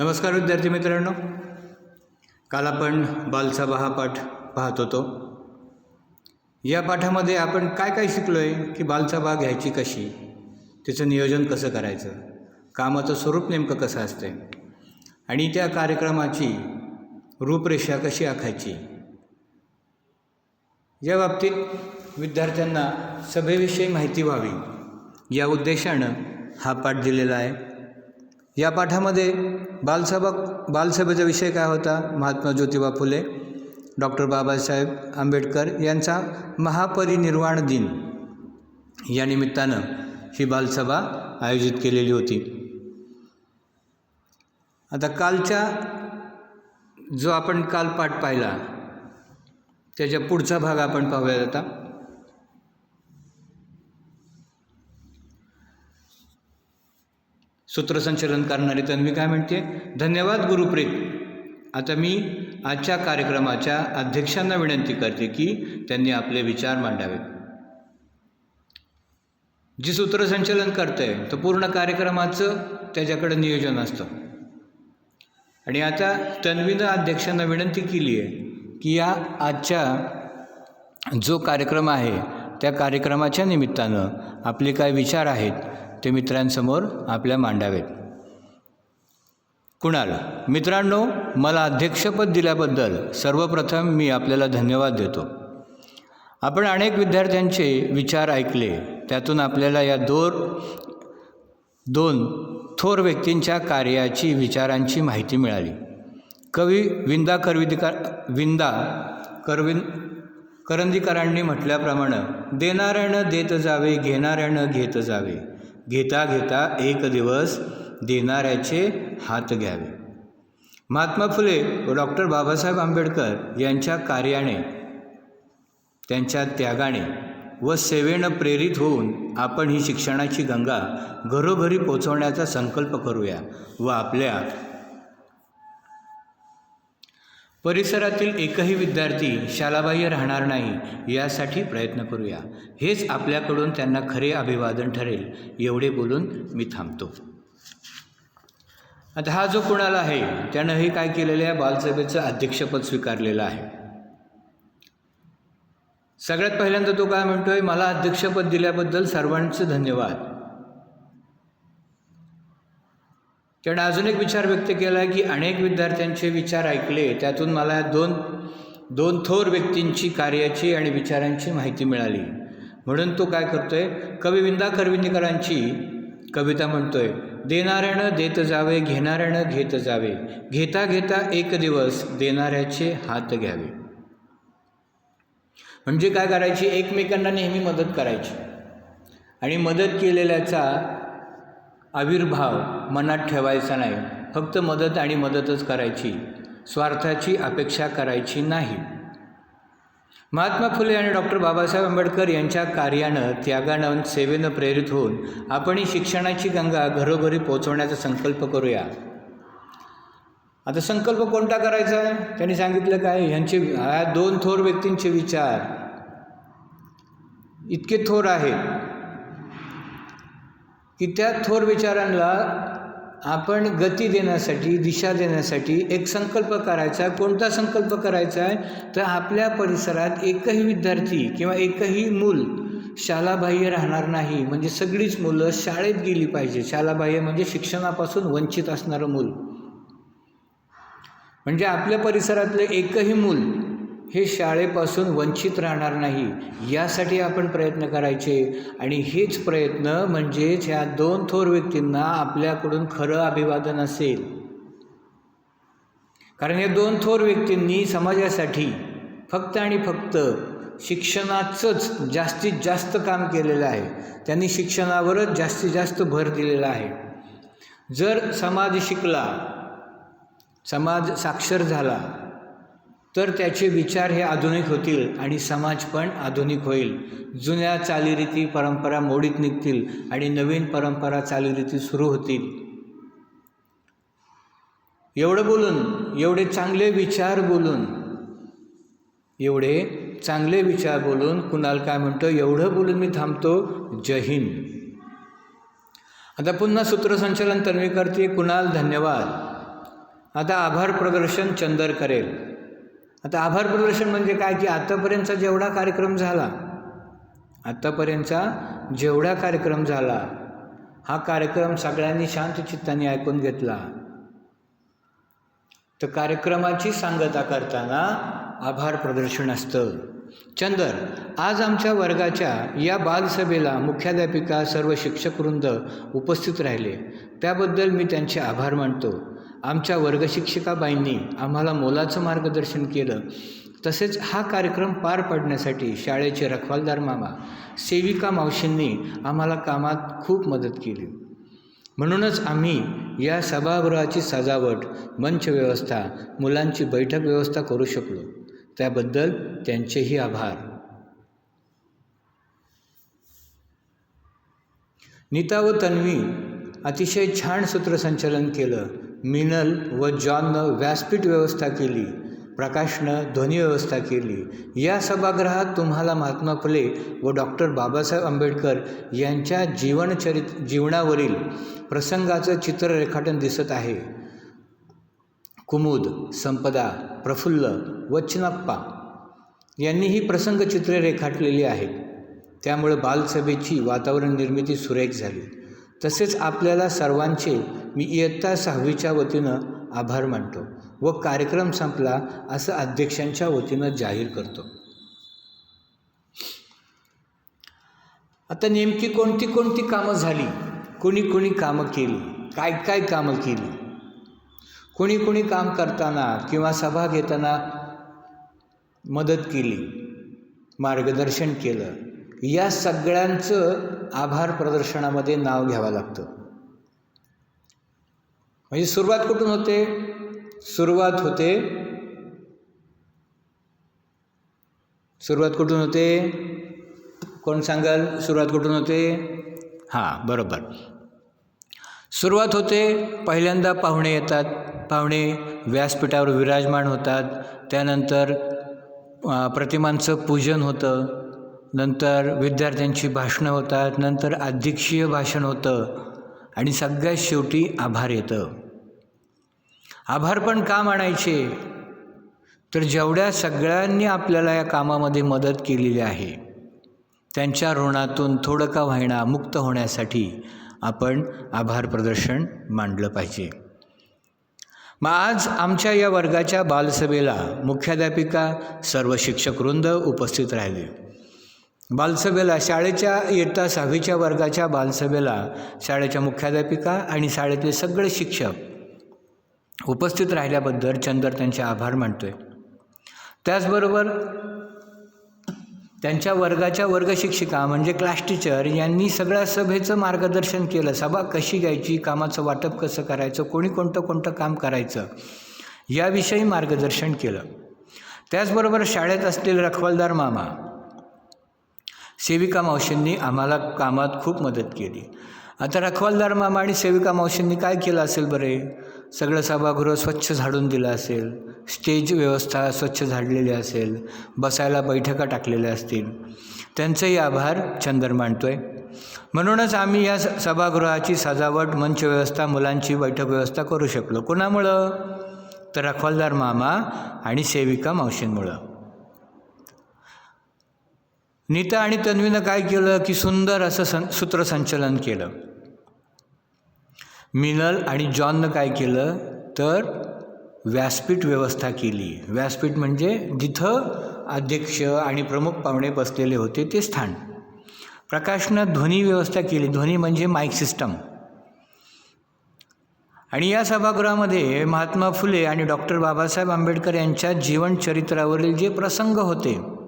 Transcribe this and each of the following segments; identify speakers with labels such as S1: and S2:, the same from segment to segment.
S1: नमस्कार विद्यार्थी मित्रांनो. काल आपण बालसभा हा पाठ पाहत होतो. या पाठामध्ये आपण काय काय शिकलो आहे की बालसभा घ्यायची कशी तिचं नियोजन कसं करायचं कामाचं स्वरूप नेमकं कसं असते आणि त्या कार्यक्रमाची रूपरेषा कशी आखायची या बाबतीत विद्यार्थ्यांना सभेविषयी माहिती व्हावी या उद्देशानं हा पाठ दिलेला आहे. या पाठामध्ये बालसभा बालसभेचा विषय काय होता? महात्मा ज्योतिबा फुले डॉक्टर बाबासाहेब आंबेडकर यांचा महापरिनिर्वाण दिन. या निमित्तानं ही बालसभा आयोजित केलेली होती. आता कालच्या जो आपण काल पाठ पाहिला त्याच्या पुढचा भाग आपण पाहूयात आता. सूत्रसंचलन करणारी तन्वी काय म्हणते? धन्यवाद गुरुप्रीत. आता मी आजच्या कार्यक्रमाच्या अध्यक्षांना विनंती करते की त्यांनी आपले विचार मांडावेत. जी सूत्रसंचलन आहे तर पूर्ण कार्यक्रमाचं त्याच्याकडं नियोजन असतं. आणि आता तन्वीनं अध्यक्षांना विनंती केली आहे की या आजच्या जो कार्यक्रम आहे त्या कार्यक्रमाच्या निमित्तानं आपले काय विचार आहेत ते मित्रांसमोर आपल्या मांडावेत. कुणाल मित्रांनो मला अध्यक्षपद दिल्याबद्दल सर्वप्रथम मी आपल्याला धन्यवाद देतो. आपण अनेक विद्यार्थ्यांचे विचार ऐकले त्यातून आपल्याला या दोर दोन थोर व्यक्तींच्या कार्याची विचारांची माहिती मिळाली. कवी विंदा करविदिकार विंदा करविन करंदीकरांनी म्हटल्याप्रमाणे देणाऱ्यानं देत जावे घेणाऱ्यानं घेत जावे घेता घेता एक दिवस देणाऱ्याचे हात घ्यावे. महात्मा फुले व डॉक्टर बाबासाहेब आंबेडकर यांच्या कार्याने त्यांच्या त्यागाने व सेवेनं प्रेरित होऊन आपण ही शिक्षणाची गंगा घरोघरी पोचवण्याचा संकल्प करूया व आपल्या परिसरातील एकही विद्यार्थी शालाबाह्य राहणार नाही यासाठी प्रयत्न करूया. हेच आपल्याकडून त्यांना खरे अभिवादन ठरेल एवढे बोलून मी थांबतो. आता हा जो कोणाला आहे त्यानं हे काय केलेलं आहे बालसभेचं अध्यक्षपद स्वीकारलेलं आहे. सगळ्यात पहिल्यांदा तो काय म्हणतोय मला अध्यक्षपद दिल्याबद्दल सर्वांचं धन्यवाद. त्याने अजून एक विचार व्यक्त केला की अनेक विद्यार्थ्यांचे विचार ऐकले त्यातून मला दोन दोन थोर व्यक्तींची कार्याची आणि विचारांची माहिती मिळाली. म्हणून तो काय करतोय? कवी विंदा करविंदकरांची कविता म्हणतोय देणाऱ्यानं देत जावे घेणाऱ्यानं घेत जावे. घेता घेता एक दिवस देणाऱ्याचे हात घ्यावे. म्हणजे काय करायची? एकमेकांना नेहमी मदत करायची. आणि मदत केलेल्याचा आविर्भाव मनात ठेवायचा नाही. फक्त मदत आणि मदतच करायची. स्वार्थाची अपेक्षा करायची नाही. महात्मा फुले आणि डॉक्टर बाबासाहेब आंबेडकर यांच्या कार्यानं त्यागानं सेवेनं प्रेरित होऊन आपण ही शिक्षणाची गंगा घरोघरी पोचवण्याचा संकल्प करूया. आता संकल्प कोणता करायचा आहे? त्यांनी सांगितलं काय? ह्यांचे ह्या दोन थोर व्यक्तींचे विचार. इतके थोर आहेत. की त्या थोर विचारांना आपण गती देण्यासाठी दिशा देण्यासाठी एक संकल्प करायचा. कोणता संकल्प करायचा आहे? तर आपल्या परिसरात एकही विद्यार्थी किंवा एकही मूल शालाबाह्य राहणार नाही. म्हणजे सगळीच मुलं शाळेत गेली पाहिजे. शालाबाह्य म्हणजे शिक्षणापासून वंचित असणारं मूल. म्हणजे आपल्या परिसरातलं एकही मूल हे शाळेपासून वंचित राहणार नाही यासाठी आपण प्रयत्न करायचे. आणि हेच प्रयत्न म्हणजेच ह्या दोन थोर व्यक्तींना आपल्याकडून खरं अभिवादन असेल. कारण या दोन थोर व्यक्तींनी समाजासाठी फक्त आणि फक्त शिक्षणाचंच जास्तीत जास्त काम केलेलं आहे. त्यांनी शिक्षणावरच जास्तीत जास्त भर दिलेला आहे. जर समाज शिकला समाज साक्षर झाला तर त्याचे विचार हे आधुनिक होतील आणि समाज पण आधुनिक होईल. जुन्या चालीरीती परंपरा मोडीत निघतील आणि नवीन परंपरा चालीरीती सुरू होतील. एवढं बोलून एवढे चांगले विचार बोलून एवढे चांगले विचार बोलून कुणाल काय म्हणतो एवढं बोलून मी थांबतो. जय हिंद. आता पुन्हा सूत्रसंचलन तन्वी करते कुणाल धन्यवाद. आता आभार प्रदर्शन चंदर करेल आता आभार प्रदर्शन म्हणजे काय? की आत्तापर्यंतचा जेवढा कार्यक्रम झाला आत्तापर्यंतचा जेवढा कार्यक्रम झाला हा कार्यक्रम सगळ्यांनी शांत चित्ताने ऐकून घेतला. तर कार्यक्रमाची सांगता करताना आभार प्रदर्शन असतं. चंदर आज आमच्या वर्गाच्या या बालसभेला मुख्याध्यापिका सर्व शिक्षकवृंद उपस्थित राहिले. त्याबद्दल मी त्यांचे आभार मानतो. आमच्या वर्गशिक्षिकाबाईंनी आम्हाला मोलाचं मार्गदर्शन केलं. तसेच हा कार्यक्रम पार पाडण्यासाठी शाळेचे रखवालदार मामा सेविका मावशींनी आम्हाला कामात खूप मदत केली. म्हणूनच आम्ही या सभागृहाची सजावट मंच व्यवस्था मुलांची बैठक व्यवस्था करू शकलो. त्याबद्दल त्यांचेही आभार. नीता व तन्वी अतिशय छान सूत्रसंचलन केलं. मिनल व जॉननं व्यासपीठ व्यवस्था केली प्रकाशनं ध्वनी व्यवस्था केली. या सभागृहात तुम्हाला महात्मा फुले व डॉक्टर बाबासाहेब आंबेडकर यांच्या जीवनचरित जीवनावरील प्रसंगाचं चित्र रेखाटन दिसत आहे. कुमुद संपदा प्रफुल्ल व चिनाप्पा यांनी ही प्रसंगचित्रे रेखाटलेली आहेत. त्यामुळे बालसभेची वातावरण निर्मिती सुरेख झाली. तसेच आपल्याला सर्वांचे मी इयत्ता सहावीच्या वतीनं आभार मानतो व कार्यक्रम संपला असं अध्यक्षांच्या वतीनं जाहीर करतो. आता नेमकी कोणती कोणती कामं झाली? कोणी कोणी कामं केली? काय काय कामं केली? कोणी कोणी काम करताना किंवा सभा घेताना मदत केली? मार्गदर्शन केलं? या सगळ्यांचं आभार प्रदर्शनामध्ये नाव घ्यावं लागतं. म्हणजे सुरुवात कुठून होते? सुरुवात होते सुरुवात कुठून होते? कोण सांगाल? सुरुवात कुठून होते? हां बरोबर. सुरुवात होते पहिल्यांदा पाहुणे येतात. पाहुणे व्यासपीठावर विराजमान होतात. त्यानंतर प्रतिमांचं पूजन होतं. नंतर विद्यार्थ्यांची भाषणं होतात नंतर अध्यक्षीय भाषण होतं आणि सगळ्यात शेवटी आभार येतं. आभार पण का मानायचे? तर जेवढ्या सगळ्यांनी आपल्याला या कामामध्ये मदत केलेली आहे त्यांच्या ऋणातून थोडं का व्हायना मुक्त होण्यासाठी आपण आभार प्रदर्शन मांडलं पाहिजे. मग आज आमच्या या वर्गाच्या बालसभेला मुख्याध्यापिका सर्व शिक्षकवृंद उपस्थित राहिले. बालसभेला शाळेच्या इयत्ता सहावीच्या वर्गाच्या बालसभेला शाळेच्या मुख्याध्यापिका आणि शाळेतले सगळे शिक्षक उपस्थित राहिल्याबद्दल चंदर त्यांचे आभार मानतोय. त्याचबरोबर त्यांच्या वर्गाच्या वर्गशिक्षिका म्हणजे क्लास टीचर यांनी सगळ्या सभेचं मार्गदर्शन केलं. सभा कशी घ्यायची कामाचं वाटप कसं करायचं कोणी कोणतं कोणतं काम करायचं याविषयी मार्गदर्शन केलं. त्याचबरोबर शाळेत असलेले रखवालदार मामा सेविका मावशींनी आम्हाला कामात खूप मदत केली. आता रखवालदार मामा आणि सेविका मावशींनी काय केलं असेल बरे? सगळं सभागृह स्वच्छ झाडून दिलं असेल स्टेज व्यवस्था स्वच्छ झाडलेली असेल बसायला बैठका टाकलेल्या असतील. त्यांचेही आभार चंदर आहे म्हणूनच आम्ही या स- सभागृहाची सजावट मंच व्यवस्था मुलांची बैठक व्यवस्था करू शकलो. कोणामुळं? तर रखवालदार मामा आणि सेविका मावशींमुळं. नीता आणि तन्वीनं काय केलं की सुंदर असं सं सूत्रसंचलन केलं. मिनल आणि जॉननं काय केलं तर व्यासपीठ व्यवस्था केली. व्यासपीठ म्हणजे जिथं अध्यक्ष आणि प्रमुख पाहुणे बसलेले होते ते स्थान. प्रकाशनं ध्वनी व्यवस्था केली. ध्वनी म्हणजे माईक सिस्टम. आणि या सभागृहामध्ये महात्मा फुले आणि डॉक्टर बाबासाहेब आंबेडकर यांच्या जीवनचरित्रावरील जे प्रसंग होते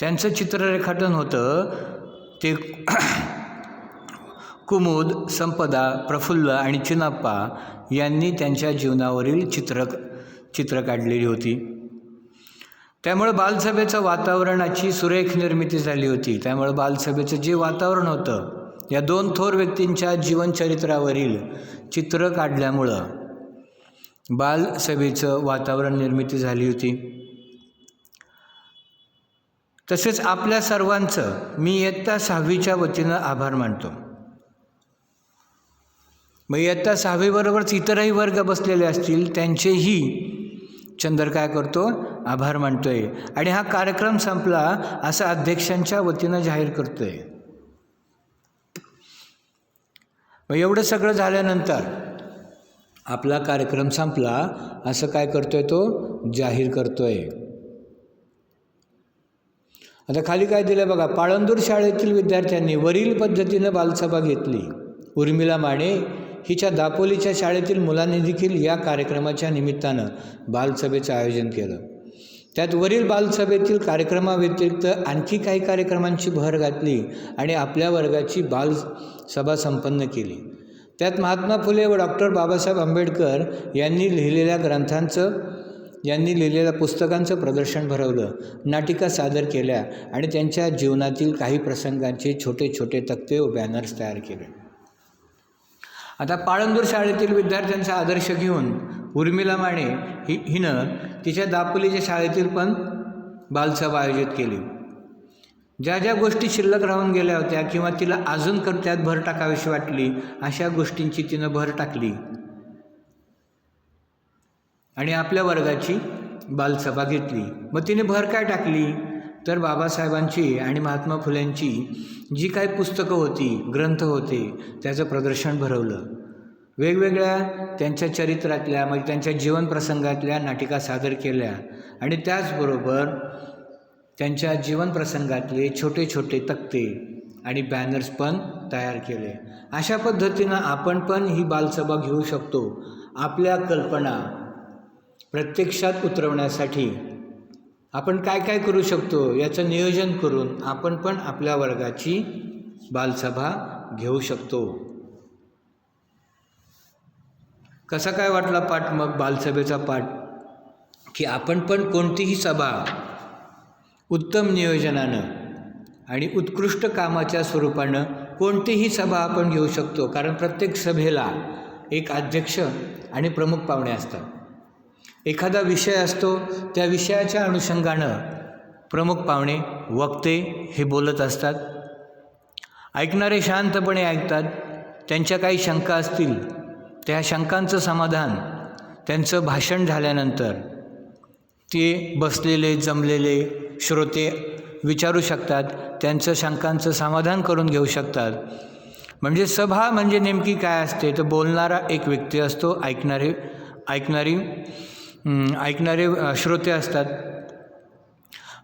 S1: त्यांचं चित्ररेखाटन होतं. ते कुमुद संपदा प्रफुल्ल आणि चिनाप्पा यांनी त्यांच्या जीवनावरील चित्र चित्र काढलेली होती. त्यामुळे बालसभेचं वातावरणाची सुरेख निर्मिती झाली होती. त्यामुळे बालसभेचं जे वातावरण होतं या दोन थोर व्यक्तींच्या जीवनचरित्रावरील चित्र काढल्यामुळं बालसभेचं वातावरण निर्मिती झाली होती. तसेच आपल्या सर्वांचं मी इयत्ता सहावीच्या वतीनं आभार मानतो. मग इयत्ता सहावीबरोबरच इतरही वर्ग बसलेले असतील त्यांचेही चंद्र काय करतो? आभार मानतो आहे आणि हा कार्यक्रम संपला असं अध्यक्षांच्या वतीनं जाहीर करतो आहे मग एवढं सगळं झाल्यानंतर आपला कार्यक्रम संपला असं काय करतोय तो? जाहीर करतो आहे आता खाली काय दिलं बघा पाळंदूर शाळेतील विद्यार्थ्यांनी वरील पद्धतीनं बालसभा घेतली. उर्मिला माने हिच्या दापोलीच्या शाळेतील मुलांनी देखील या कार्यक्रमाच्या निमित्तानं बालसभेचं आयोजन केलं. त्यात वरील बालसभेतील कार्यक्रमाव्यतिरिक्त आणखी काही कार्यक्रमांची भर घातली आणि आपल्या वर्गाची बालसभा संपन्न केली. त्यात महात्मा फुले व डॉक्टर बाबासाहेब आंबेडकर यांनी लिहिलेल्या ग्रंथांचं यांनी लिहिलेल्या पुस्तकांचं प्रदर्शन भरवलं नाटिका सादर केल्या आणि त्यांच्या जीवनातील काही प्रसंगांचे छोटे छोटे तक्ते व बॅनर्स तयार केले. आता पाळंदूर शाळेतील विद्यार्थ्यांचा आदर्श घेऊन उर्मिला माने ही हिनं तिच्या दापोलीच्या शाळेतील पण बालसभा आयोजित केली. ज्या ज्या गोष्टी शिल्लक राहून गेल्या होत्या किंवा तिला अजून कर त्यात भर टाकावीशी वाटली अशा गोष्टींची तिनं भर टाकली. आणि आपल्या वर्गाची बालसभा घेतली. मग तिने भर काय टाकली? तर बाबासाहेबांची आणि महात्मा फुल्यांची जी काही पुस्तकं होती ग्रंथ होते त्याचं प्रदर्शन भरवलं. वेगवेगळ्या त्यांच्या चरित्रातल्या म्हणजे त्यांच्या जीवनप्रसंगातल्या नाटिका सादर केल्या. आणि त्याचबरोबर त्यांच्या जीवनप्रसंगातले छोटे छोटे तक्ते आणि बॅनर्स पण तयार केले. अशा पद्धतीनं आपण पण ही बालसभा घेऊ शकतो. आपल्या कल्पना प्रत्यक्षात उतरवण्यासाठी आपण काय काय करू शकतो याचं नियोजन करून आपण पण आपल्या वर्गाची बालसभा घेऊ शकतो. कसा काय वाटला पाठ मग बालसभेचा पाठ? की आपण पण कोणतीही सभा उत्तम नियोजनानं आणि उत्कृष्ट कामाच्या स्वरूपानं कोणतीही सभा आपण घेऊ शकतो. कारण प्रत्येक सभेला एक अध्यक्ष आणि प्रमुख पाहुणे असतात. एखादा विषय असतो त्या विषयाच्या अनुषंगानं प्रमुख पाहुणे वक्ते हे बोलत असतात. ऐकणारे शांतपणे ऐकतात. त्यांच्या काही शंका असतील त्या शंकांचं समाधान त्यांचं भाषण झाल्यानंतर ते बसलेले जमलेले श्रोते विचारू शकतात त्यांचं शंकांचं समाधान करून घेऊ शकतात. म्हणजे सभा म्हणजे नेमकी काय असते? तर बोलणारा एक व्यक्ती असतो ऐकणारे ऐकणारी. ऐकणारे श्रोते असतात.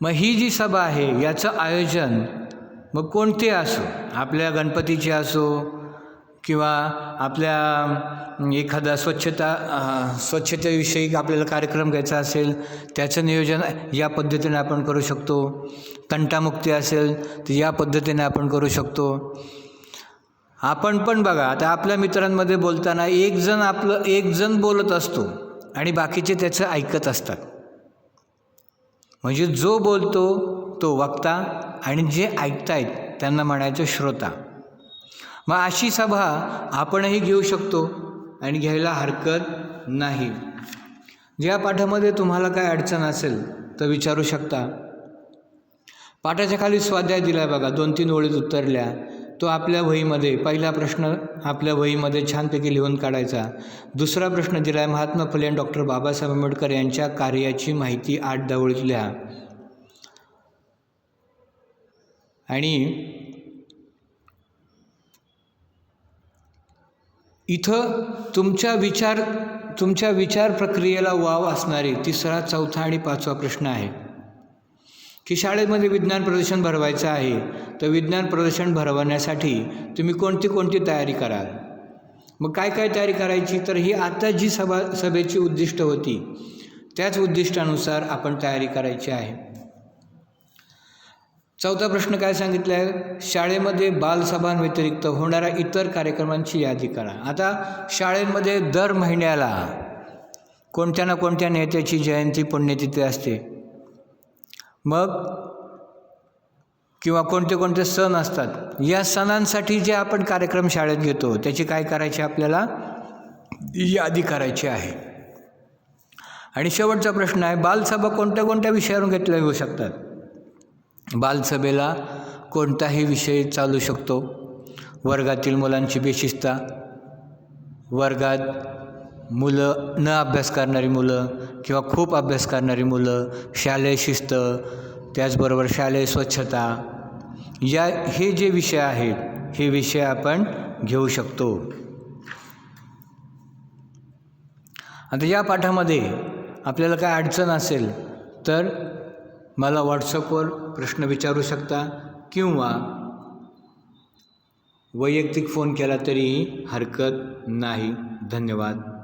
S1: मग ही जी सभा आहे याचं आयोजन मग कोणते असो? आपल्या गणपतीचे असो किंवा आपल्या एखादा स्वच्छता स्वच्छतेविषयी आपल्याला कार्यक्रम घ्यायचा असेल त्याचं नियोजन या पद्धतीने आपण करू शकतो. तंटामुक्ती असेल तर या पद्धतीने आपण करू शकतो. आपण पण बघा आता आपल्या मित्रांमध्ये बोलताना एक जण आपलं एक जण बोलत असतो. आणि बाकीचे त्याचं ऐकत असतात. म्हणजे जो बोलतो तो वक्ता आणि जे ऐकतायत त्यांना म्हणायचं श्रोता. मग अशी सभा आपणही घेऊ शकतो आणि घ्यायला हरकत नाही. ज्या पाठामध्ये तुम्हाला काय अडचण असेल तर विचारू शकता. पाठाच्या खाली स्वाध्याय दिला बघा दोन तीन ओळीत उतरल्या तो आपल्या वहीमध्ये पहिला प्रश्न आपल्या वहीमध्ये छानपैकी लिहून काढायचा. दुसरा प्रश्न दिला आहे महात्मा फुले आणि डॉक्टर बाबासाहेब आंबेडकर यांच्या कार्याची माहिती आठ दहा लिहा. आणि इथं तुमच्या विचार तुमच्या विचार प्रक्रियेला वाव असणारी तिसरा चौथा आणि पाचवा प्रश्न आहे. की शाळेमध्ये विज्ञान प्रदर्शन भरवायचं आहे तर विज्ञान प्रदर्शन भरवण्यासाठी तुम्ही कोणती कोणती तयारी कराल? मग काय काय तयारी करायची? तर ही आता जी सभा सभेची उद्दिष्ट होती त्याच उद्दिष्टानुसार आपण तयारी करायची आहे. चौथा प्रश्न काय सांगितला आहे शाळेमध्ये बालसभांव्यतिरिक्त होणाऱ्या इतर कार्यक्रमांची यादी करा. आता शाळेमध्ये दर महिन्याला कोणत्या ना कोणत्या नेत्याची जयंती पुण्यतिथी असते. मग किंवा कोणते कोणते सण असतात या सणांसाठी जे आपण कार्यक्रम शाळेत घेतो त्याची काय करायची आपल्याला? यादी करायची आहे. आणि शेवटचा प्रश्न आहे बालसभा कोणत्या कोणत्या विषयावरून घेतल्या जाऊ शकतात? बालसभेला कोणताही विषय चालू शकतो. वर्गातील मुलांची बेशिस्ता वर्गात मुलं न अभ्यास करणारी मुलं किंवा खूप अभ्यास करणारी मुलं शालेय शिस्त त्याचबरोबर शालेय स्वच्छता या हे जे विषय आहेत हे विषय आपण घेऊ शकतो. आता या पाठामध्ये आपल्याला काय अडचण असेल तर मला व्हॉट्सअपवर प्रश्न विचारू शकता किंवा वैयक्तिक फोन केला तरीही हरकत नाही. धन्यवाद.